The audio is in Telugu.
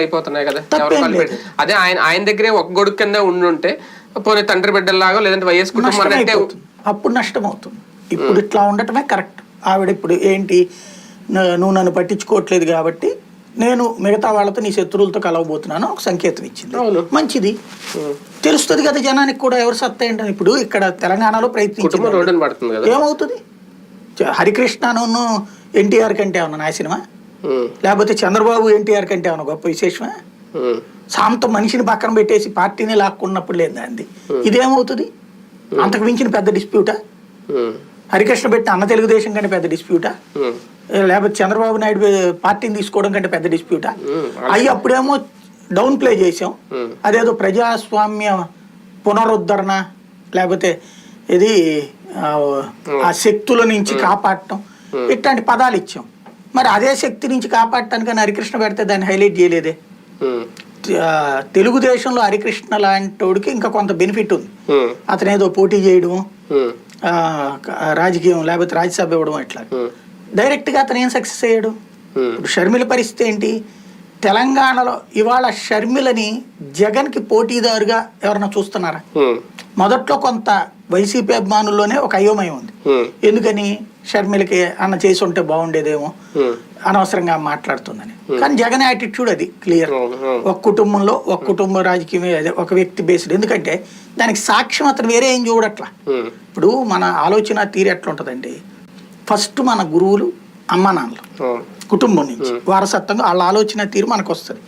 అయిపోతున్నాయి కదా. ఎవరో అదే ఆయన ఆయన దగ్గరే ఒక గొడుగు కింద ఉండుంటే పోనీ తండ్రి బిడ్డల్లాగా లేదంటే వైఎస్ కుటుంబం అంటే అప్పుడు నష్టం అవుతుంది. ఇప్పుడు ఇట్లా ఉండటమే కరెక్ట్. ఆవిడ ఇప్పుడు ఏంటి? నువ్వు నన్ను పట్టించుకోవట్లేదు కాబట్టి నేను మిగతా వాళ్ళతో నీ శత్రువులతో కలవబోతున్నాను ఒక సంకేతం ఇచ్చింది. మంచిది. తెలుస్తుంది కదా జనానికి కూడా ఎవరు సత్తా ఏంటని. ఇప్పుడు ఇక్కడ తెలంగాణలో ప్రయత్నించింది ఏమవుతుంది? హరికృష్ణను ఎన్టీఆర్ కంటే ఏమన్నా నా సినిమా లేకపోతే చంద్రబాబు ఎన్టీఆర్ కంటే ఏమన్నా గొప్ప విశేషమా? సాంతం మనిషిని పక్కన పెట్టేసి పార్టీని లాక్కున్నప్పుడు లేదు అంది ఇదేమవుతుంది? అంతకు మించిన పెద్ద డిస్ప్యూటా? హరికృష్ణ పెట్టిన అన్న తెలుగుదేశం కంటే పెద్ద డిస్ప్యూటా? లేకపోతే చంద్రబాబు నాయుడు పార్టీని తీసుకోవడం కంటే పెద్ద డిస్ప్యూటా? అవి అప్పుడేమో డౌన్ ప్లే చేసాం అదేదో ప్రజాస్వామ్య పునరుద్ధరణ లేకపోతే ఇది ఆ శక్తుల నుంచి కాపాడటం ఇట్లాంటి పదాలు ఇచ్చాం. మరి అదే శక్తి నుంచి కాపాడటానికి అని హరికృష్ణ పెడితే దాన్ని హైలైట్ చేయలేదే. తెలుగుదేశంలో హరికృష్ణ లాంటోడికి ఇంకా కొంత బెనిఫిట్ ఉంది. అతను ఏదో పోటీ చేయడం రాజకీయం లేకపోతే రాజ్యసభ ఇవ్వడం ఇట్లా డైరెక్ట్గా అతను ఏం సక్సెస్ అయ్యాడు? షర్మిల పరిస్థితి ఏంటి? తెలంగాణలో ఇవాళ షర్మిలని జగన్కి పోటీదారుగా ఎవరన్నా చూస్తున్నారా? మొదట్లో కొంత వైసీపీ అభిమానుల్లోనే ఒక అయోమయం ఉంది. ఎందుకని? షర్మిలకి అన్న చేసి ఉంటే బాగుండేదేమో? అనవసరంగా మాట్లాడుతుందని. కానీ జగన్ యాటిట్యూడ్ అది క్లియర్. ఒక కుటుంబంలో ఒక కుటుంబ రాజకీయమే అదే ఒక వ్యక్తి బేస్డ్ ఎందుకంటే దానికి సాక్ష్యం అతను వేరే ఏం చూడట్లా. ఇప్పుడు మన ఆలోచన తీరు ఎట్లా ఉంటుందండి? ఫస్ట్ మన గురువులు అమ్మ నాన్నలు కుటుంబం నుంచి వారసత్వంగా వాళ్ళ ఆలోచన తీరు మనకు వస్తుంది